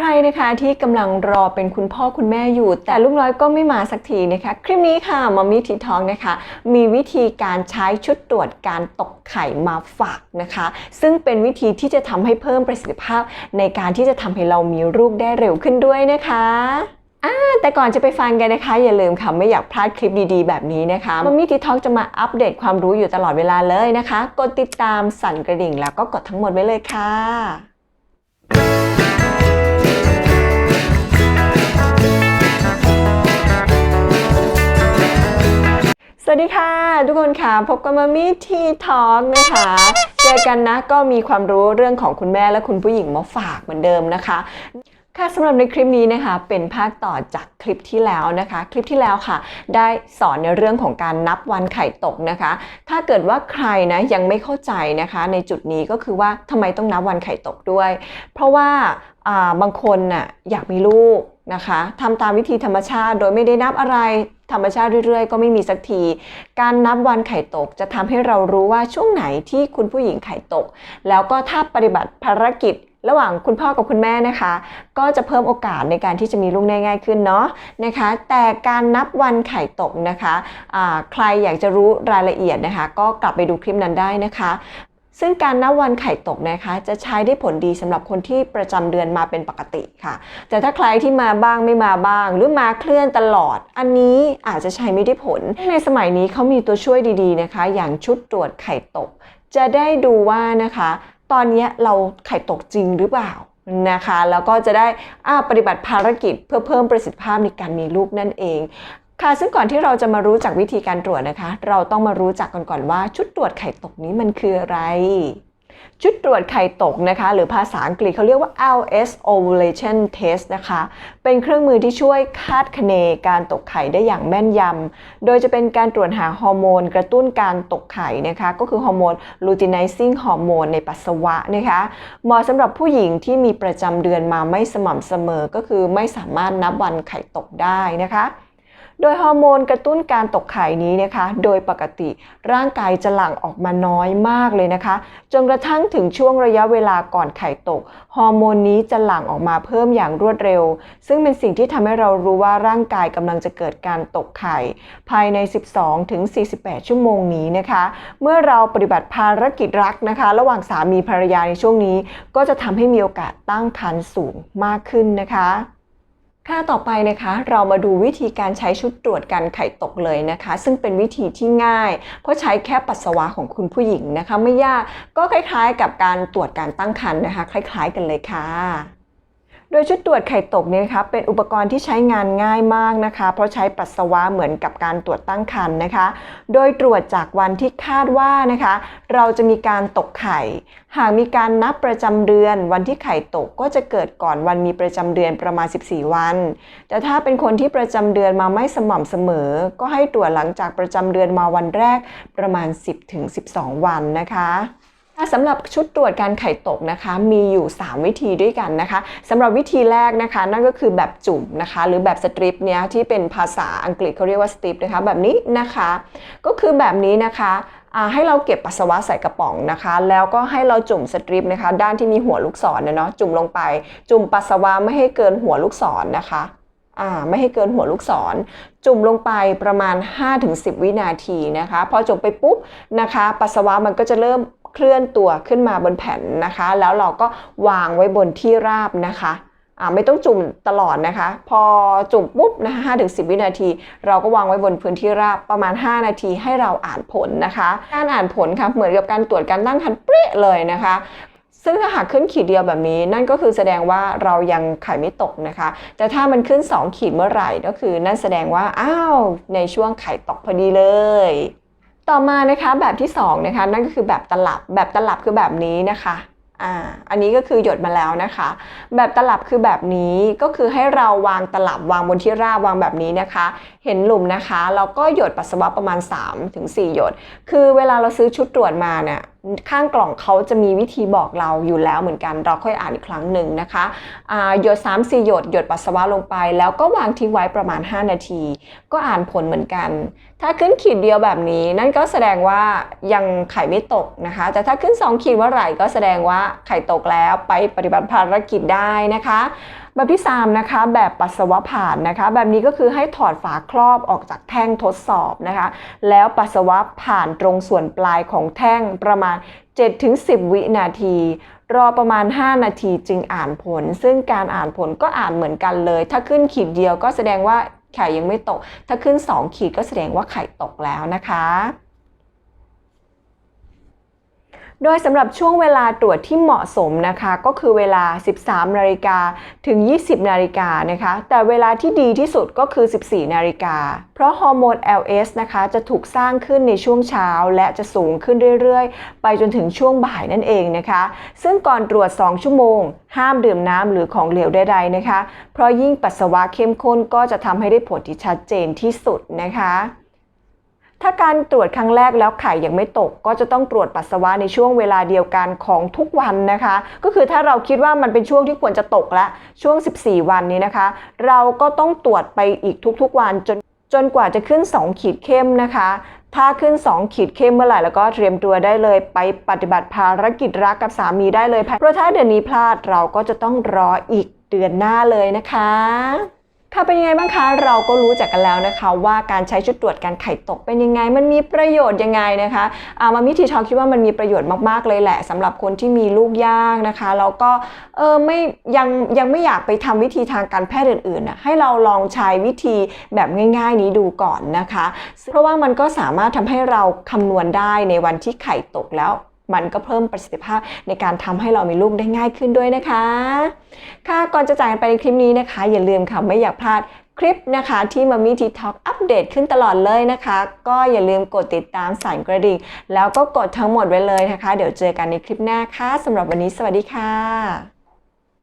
ใครนะคะที่กำลังรอเป็นคุณพ่อคุณแม่อยู่ แต่ลูกน้อยก็ไม่มาสักทีนะคะ คลิปนี้ค่ะมอมมี่ทีทองนะคะ มีวิธีการใช้ชุดตรวจการตกไข่มาฝากนะคะ ซึ่งเป็นวิธีที่จะทำให้เพิ่มประสิทธิภาพ ในการที่จะทำให้เรามีลูกได้เร็วขึ้นด้วยนะคะแต่ก่อนจะไปฟังกันนะคะ อย่าลืมค่ะไม่อยากพลาดคลิปดีๆ แบบนี้นะคะมอมมี่ทีทองจะมาอัปเดตความรู้อยู่ตลอดเวลาเลยนะคะ กดติดตามสั่นกระดิ่งแล้วก็กดทั้งหมดไว้เลยค่ะ วัสดีค่ะ ทุกคนค่ะ พบกับมามี่ทีทอกนะคะ เจอกันนะก็มีความรู้เรื่องของคุณแม่และคุณผู้หญิงมาฝากเหมือนเดิมนะคะ ค่ะสำหรับในคลิปนี้นะคะเป็นภาคต่อจากคลิปที่แล้วนะคะ คลิปที่แล้วค่ะ ได้สอนในเรื่องของการนับวันไข่ตกนะคะ ถ้าเกิดว่าใครนะยังไม่เข้าใจนะคะ ในจุดนี้ก็คือว่าทำไมต้องนับวันไข่ตกด้วย เพราะว่าอ่าบางคนน่ะอยากมีลูก นะคะทำตามวิธีธรรมชาติ โดยไม่ได้นับอะไรธรรมชาติเรื่อยๆ ก็ไม่มีสักที การนับวันไข่ตกจะทำให้เรารู้ว่าช่วงไหนที่คุณผู้หญิงไข่ตก แล้วก็ถ้าปฏิบัติภารกิจระหว่างคุณพ่อกับคุณแม่นะคะ ก็จะเพิ่มโอกาสในการที่จะมีลูกได้ง่ายขึ้นเนาะนะคะ แต่การนับวันไข่ตกนะคะใครอยากจะรู้รายละเอียดนะคะ ก็กลับไปดูคลิปนั้นได้นะคะ ซึ่งการนับวันไข่ตกนะคะ จะใช้ได้ผลดีสำหรับคนที่ประจำเดือนมาเป็นปกติค่ะ แต่ถ้าใครที่มาบ้างไม่มาบ้าง หรือมาเคลื่อนตลอด อันนี้อาจจะใช้ไม่ได้ผล ในสมัยนี้เขามีตัวช่วยดีๆนะคะ อย่างชุดตรวจไข่ตก จะได้ดูว่านะคะ ตอนนี้เราไข่ตกจริงหรือเปล่านะคะแล้วก็จะได้อาปฏิบัติภารกิจเพื่อเพิ่มประสิทธิภาพในการมีลูกนั่นเอง ค่ะซึ่งก่อนที่เราจะมารู้จักวิธีการตรวจนะคะ เราต้องมารู้จักกันก่อนว่าชุดตรวจไข่ตกนี้มันคืออะไร ชุดตรวจไข่ตกนะคะ หรือภาษาอังกฤษเขาเรียกว่า LS ovulation test นะคะ เป็นเครื่องมือที่ช่วยคาดคะเนการตกไข่ได้อย่างแม่นยำ โดยจะเป็นการตรวจหาฮอร์โมน กระตุ้นการตกไข่นะคะ ก็คือฮอร์โมน luteinizing ฮอร์โมนในปัสสาวะนะคะ เหมาะสำหรับผู้หญิงที่มีประจำเดือนมาไม่สม่ำเสมอ ก็คือไม่สามารถนับวันไข่ตกได้นะคะ โดยฮอร์โมนกระตุ้นการตกไข่นี้นะคะ โดยปกติร่างกายจะหลั่งออกมาน้อยมากเลยนะคะ จนกระทั่งถึงช่วงระยะเวลาก่อนไข่ตก ฮอร์โมนนี้จะหลั่งออกมาเพิ่มอย่างรวดเร็ว ซึ่งเป็นสิ่งที่ทำให้เรารู้ว่าร่างกายกำลังจะเกิดการตกไข่ ภายใน 12ถึง48 ชั่วโมงนี้นะคะ เมื่อเราปฏิบัติภารกิจรักนะคะ ระหว่างสามีภรรยาในช่วงนี้ ก็จะทำให้มีโอกาสตั้งครรภ์สูงมากขึ้นนะคะ ค่ะ ต่อไปนะคะ เรามาดูวิธีการใช้ชุดตรวจการไข่ตกเลยนะคะ ซึ่งเป็นวิธีที่ง่าย เพราะใช้แค่ปัสสาวะของคุณผู้หญิงนะคะ ไม่ยากก็คล้ายๆ กับการตรวจการตั้งครรภ์นะคะ คล้าย ๆ กันเลยค่ะ โดยชุดตรวจไข่ตกนี่นะคะเป็นอุปกรณ์ที่ใช้งานง่ายมากนะคะ เพราะใช้ปัสสาวะเหมือนกับการตรวจตั้งครรภ์นะคะ โดยตรวจจากวันที่คาดว่านะคะ เราจะมีการตกไข่ หากมีการนับประจำเดือน วันที่ไข่ตกก็จะเกิดก่อนวันมีประจำเดือนประมาณ 14 วัน แต่ถ้าเป็นคนที่ประจำเดือนมาไม่สม่ำเสมอ ก็ให้ตรวจหลังจากประจำเดือนมาวันแรกประมาณ 10-12 วันนะคะ สำหรับชุดตรวจการไข่ตกนะคะมีอยู่ 3 วิธีด้วยกันนะคะสำหรับวิธีแรกนะคะนั่นก็คือแบบจุ่มนะคะหรือแบบสตริปเนี้ยที่เป็นภาษาอังกฤษเขาเรียกว่าสตริปนะคะแบบนี้นะคะก็คือแบบนี้นะคะให้เราเก็บปัสสาวะใส่กระป๋องนะคะ แล้วก็ให้เราจุ่มสตริปนะคะด้านที่มีหัวลูกศรเนาะจุ่มลงไป จุ่มปัสสาวะไม่ให้เกินหัวลูกศรนะคะไม่ให้เกินหัวลูกศร จุ่มลงไปประมาณ 5-10 วินาทีนะคะ พอจุ่มไปปุ๊บนะคะ ปัสสาวะมันก็จะเริ่ม เคลื่อนตัวขึ้นมาบนแผ่นนะคะ แล้วเราก็วางไว้บนที่ราบนะคะไม่ต้องจุ่มตลอดนะคะ พอจุ่มปุ๊บนะคะ5ถึง10วินาที เราก็วางไว้บนพื้นที่ราบประมาณ 5 นาทีให้เราอ่านผลนะคะ การอ่านผลค่ะเหมือนกับการตรวจการตั้งครรภ์เป๊ะเลยนะคะ ซึ่งถ้าหากขึ้นขีดเดียวแบบนี้ นั่นก็คือแสดงว่าเรายังไข่ไม่ตกนะคะ แต่ถ้ามันขึ้น 2 ขีดเมื่อไหร่ก็คือนั่นแสดงว่าอ้าวในช่วงไข่ตกพอดีเลย ต่อมานะคะแบบที่2นะคะนั่นก็คือแบบตลับแบบตลับคือแบบนี้นะคะอ่าอันนี้ก็คือหยดมาแล้วนะคะ แบบตลับคือแบบนี้ก็คือให้เราวางตลับวางบนที่ราบวางแบบนี้นะคะ เห็นหลุมนะคะ เราก็หยดปัสสาวะประมาณ 3-4 หยด คือเวลาเราซื้อชุดตรวจมาเนี่ยข้างกล่องเขาจะมีวิธีบอกเราอยู่แล้วเหมือนกัน เราค่อยอ่านอีกครั้งหนึ่งนะคะหยด3-4หยดหยดปัสสาวะลงไป แล้วก็วางทิ้งไว้ประมาณ 5 นาที ก็อ่านผลเหมือนกัน ถ้าขึ้นขีดเดียวแบบนี้ นั่นก็แสดงว่ายังไข่ไม่ตกนะคะ แต่ถ้าขึ้น 2 ขีดเมื่อไหร่ก็แสดงว่าไข่ตกแล้วไปปฏิบัติภารกิจได้นะคะแบบที่ 3 นะคะ แบบปัสสาวะผ่านนะคะ แบบนี้ก็คือให้ถอดฝาครอบออกจากแท่งทดสอบนะคะ แล้วปัสสาวะผ่านตรงส่วนปลายของแท่งประมาณ 7-10 วินาที รอประมาณ 5 นาทีจึงอ่านผล ซึ่งการอ่านผลก็อ่านเหมือนกันเลย ถ้าขึ้นขีดเดียวก็แสดงว่าไข่ยังไม่ตก ถ้าขึ้น 2 ขีดก็แสดงว่าไข่ตกแล้วนะคะ โดยสำหรับช่วงเวลาตรวจที่เหมาะสมนะคะก็คือเวลา 13 นาฬิกาถึง 20 นาฬิกานะคะ แต่เวลาที่ดีที่สุดก็คือ 14 นาฬิกา เพราะฮอร์โมน LS นะคะจะถูกสร้างขึ้นในช่วงเช้า และจะสูงขึ้นเรื่อยๆ ไปจนถึงช่วงบ่ายนั่นเองนะคะ ซึ่งก่อนตรวจ 2 ชั่วโมง ห้ามดื่มน้ำหรือของเหลวใดๆนะคะ เพราะยิ่งปัสสาวะเข้มข้นก็จะทำให้ได้ผลที่ชัดเจนที่สุดนะคะ ถ้าการตรวจครั้งแรกแล้วไข่ยังไม่ตก ก็จะต้องตรวจปัสสาวะในช่วงเวลาเดียวกันของทุกวันนะคะ ก็คือถ้าเราคิดว่ามันเป็นช่วงที่ควรจะตกแล้วช่วง 14 วันนี้นะคะ เราก็ต้องตรวจไปอีกทุกๆวันจนจนกว่าจะขึ้น 2 ขีดเข้มนะคะ ถ้าขึ้น 2 ขีดเข้มเมื่อไหร่แล้วก็เตรียมตัวได้เลย ไปปฏิบัติภารกิจรักกับสามีได้เลยเพราะถ้าเดือนนี้พลาดเราก็จะต้องรออีกเดือนหน้าเลยนะคะ ค่ะเป็นยังไงบ้างคะ เราก็รู้จักกันแล้วนะคะ ว่าการใช้ชุดตรวจการไข่ตกเป็นยังไง มันมีประโยชน์ยังไงนะคะอามามิทีทอคิดว่ามันมีประโยชน์มากๆเลยแหละสำหรับคนที่มีลูกยากนะคะแล้วก็เออไม่ยังยังไม่อยากไปทำวิธีทางการแพทย์อื่นๆนะให้เราลองใช้วิธีแบบง่าย ๆ นี้ดูก่อนนะคะ เพราะว่ามันก็สามารถทำให้เราคำนวณได้ในวันที่ไข่ตกแล้ว มันก็เพิ่มประสิทธิภาพในการทำให้เรามีลูกได้ง่ายขึ้นด้วยนะคะ ค่ะก่อนจะจากกันไปในคลิปนี้นะคะ อย่าลืมค่ะไม่อยากพลาดคลิปนะคะที่มามีทีทอกอัปเดตขึ้นตลอดเลยนะคะ ก็อย่าลืมกดติดตามสั่นกระดิ่งแล้วก็กดทั้งหมดไว้เลยนะคะ เดี๋ยวเจอกันในคลิปหน้าค่ะสำหรับวันนี้สวัสดีค่ะ